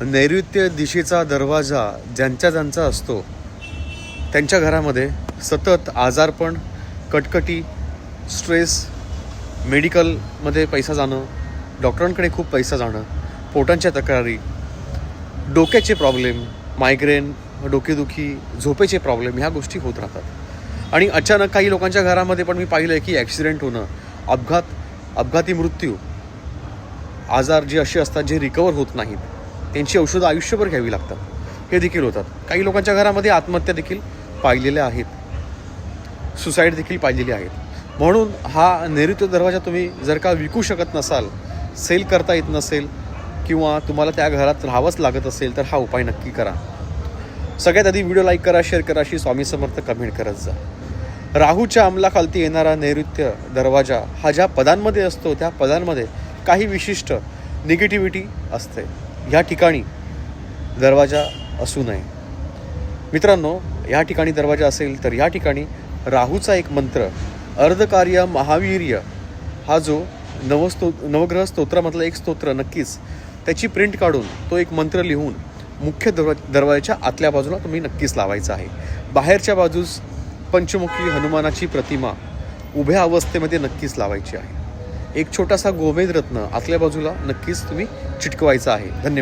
नैऋत्य दिशेचा दरवाजा ज्यांच्या ज्यांचा असतो त्यांच्या घरामध्ये सतत आजारपण कटकटी स्ट्रेस मेडिकलमध्ये पैसा जाणं डॉक्टरांकडे खूप पैसा जाणं पोटांच्या तक्रारी डोक्याचे प्रॉब्लेम मायग्रेन डोकेदुखी झोपेचे प्रॉब्लेम ह्या गोष्टी होत राहतात. आणि अचानक काही लोकांच्या घरामध्ये पण मी पाहिलं आहे की ॲक्सिडेंट होणं अपघात अपघाती मृत्यू आजार जे असे असतात जे रिकवर होत नाहीत. त्यांची औषधं आयुष्यभर घ्यावी लागतात. हे देखील होतात. काही लोकांच्या घरामध्ये आत्महत्या देखील पाहिलेल्या आहेत. सुसाईड देखील पाहिलेली आहेत. म्हणून हा नैऋत्य दरवाजा तुम्ही जर का विकू शकत नसाल सेल करता येत नसेल किंवा तुम्हाला त्या घरात राहावंच लागत असेल तर हा उपाय नक्की करा. सगळ्यात आधी व्हिडिओ लाईक करा शेअर करा अशी स्वामी समर्थ कमेंट करत जा. राहूच्या अंमलाखालती येणारा नैऋत्य दरवाजा हा ज्या पदांमध्ये असतो त्या पदांमध्ये काही विशिष्ट निगेटिव्हिटी असते. ह्या ठिकाणी दरवाजा असू नये. मित्रांनो या ठिकाणी दरवाजा असेल तर या ठिकाणी राहूचा एक मंत्र अर्धकार्य महावीर्य हा जो नवस्तो नवग्रह स्तोत्रामधला एक स्तोत्र नक्कीच त्याची प्रिंट काढून तो एक मंत्र लिहून मुख्य दरवा दरवाजाच्या आतल्या बाजूला तुम्ही नक्कीच लावायचा आहे. बाहेरच्या बाजूस पंचमुखी हनुमानाची प्रतिमा उभ्या अवस्थेमध्ये नक्कीच लावायची आहे. एक छोटासा गोमेद रत्न आतल्या बाजूला नक्कीच तुम्ही चिटकवायचा आहे. धन्यवाद.